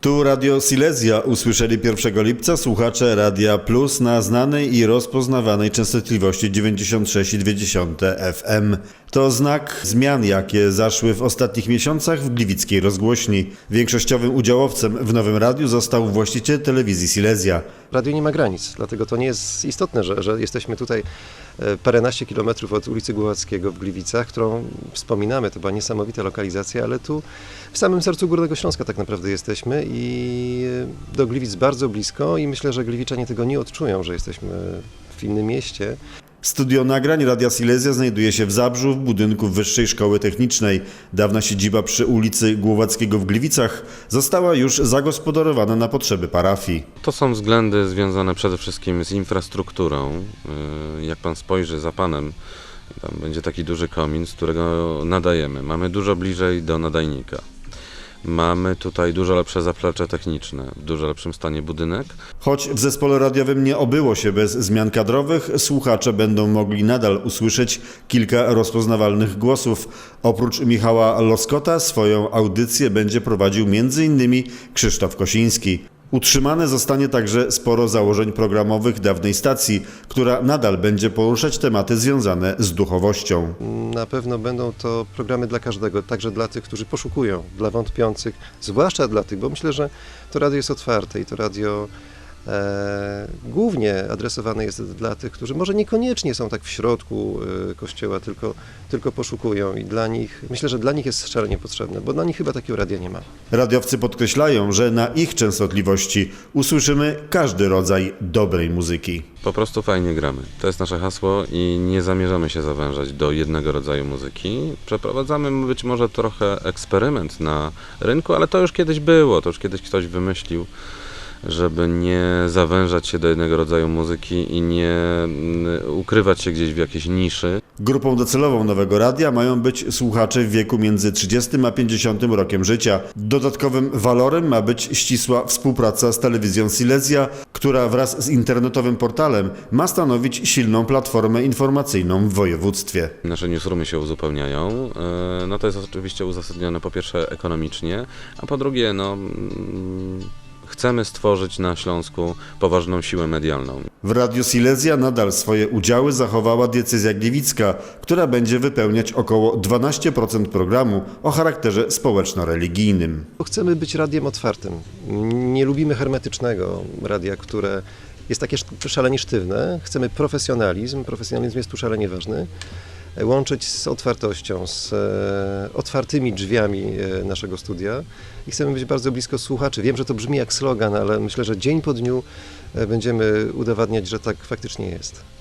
Tu Radio Silesia usłyszeli 1 lipca słuchacze Radia Plus na znanej i rozpoznawanej częstotliwości 96,2 FM. To znak zmian, jakie zaszły w ostatnich miesiącach w gliwickiej rozgłośni. Większościowym udziałowcem w nowym radiu został właściciel telewizji Silesia. Radio nie ma granic, dlatego to nie jest istotne, że, że jesteśmy tutaj e, paręnaście kilometrów od ulicy Głowackiego w Gliwicach, którą wspominamy. To była niesamowita lokalizacja, ale tu w samym sercu Górnego Śląska tak naprawdę jesteśmy i do Gliwic bardzo blisko i myślę, że Gliwiczanie tego nie odczują, że jesteśmy w innym mieście. Studio nagrań Radia Silesia znajduje się w Zabrzu w budynku Wyższej Szkoły Technicznej. Dawna siedziba przy ulicy Głowackiego w Gliwicach została już zagospodarowana na potrzeby parafii. To są względy związane przede wszystkim z infrastrukturą. Yy, Jak pan spojrzy za panem, tam będzie taki duży komin, z którego nadajemy. Mamy dużo bliżej do nadajnika. Mamy tutaj dużo lepsze zaplecze techniczne, w dużo lepszym stanie budynek. Choć w zespole radiowym nie obyło się bez zmian kadrowych, słuchacze będą mogli nadal usłyszeć kilka rozpoznawalnych głosów. Oprócz Michała Loskota swoją audycję będzie prowadził m.in. Krzysztof Kosiński. Utrzymane zostanie także sporo założeń programowych dawnej stacji, która nadal będzie poruszać tematy związane z duchowością. Na pewno będą to programy dla każdego, także dla tych, którzy poszukują, dla wątpiących, zwłaszcza dla tych, bo myślę, że to radio jest otwarte i to radio głównie adresowane jest dla tych, którzy może niekoniecznie są tak w środku e, kościoła, tylko, tylko poszukują i dla nich, myślę, że dla nich jest szalenie potrzebne, bo dla nich chyba takiego radia nie ma. Radiowcy podkreślają, że na ich częstotliwości usłyszymy każdy rodzaj dobrej muzyki. Po prostu fajnie gramy. To jest nasze hasło i nie zamierzamy się zawężać do jednego rodzaju muzyki. Przeprowadzamy być może trochę eksperyment na rynku, ale to już kiedyś było, to już kiedyś ktoś wymyślił, żeby nie zawężać się do jednego rodzaju muzyki i nie mm, ukrywać się gdzieś w jakiejś niszy. Grupą docelową nowego radia mają być słuchacze w wieku między 30 a 50 rokiem życia. Dodatkowym walorem ma być ścisła współpraca z telewizją Silesia, która wraz z internetowym portalem ma stanowić silną platformę informacyjną w województwie. Nasze newsroomy się uzupełniają. E, No to jest oczywiście uzasadnione po pierwsze ekonomicznie, a po drugie no, mm, chcemy stworzyć na Śląsku poważną siłę medialną. W Radiu Silesia nadal swoje udziały zachowała diecezja gliwicka, która będzie wypełniać około 12% programu o charakterze społeczno-religijnym. Chcemy być radiem otwartym. Nie lubimy hermetycznego radia, które jest takie sz- szalenie sztywne. Chcemy profesjonalizm. Profesjonalizm jest tu szalenie ważny. Łączyć z otwartością, z e, otwartymi drzwiami e, naszego studia i chcemy być bardzo blisko słuchaczy. Wiem, że to brzmi jak slogan, ale myślę, że dzień po dniu e, będziemy udowadniać, że tak faktycznie jest.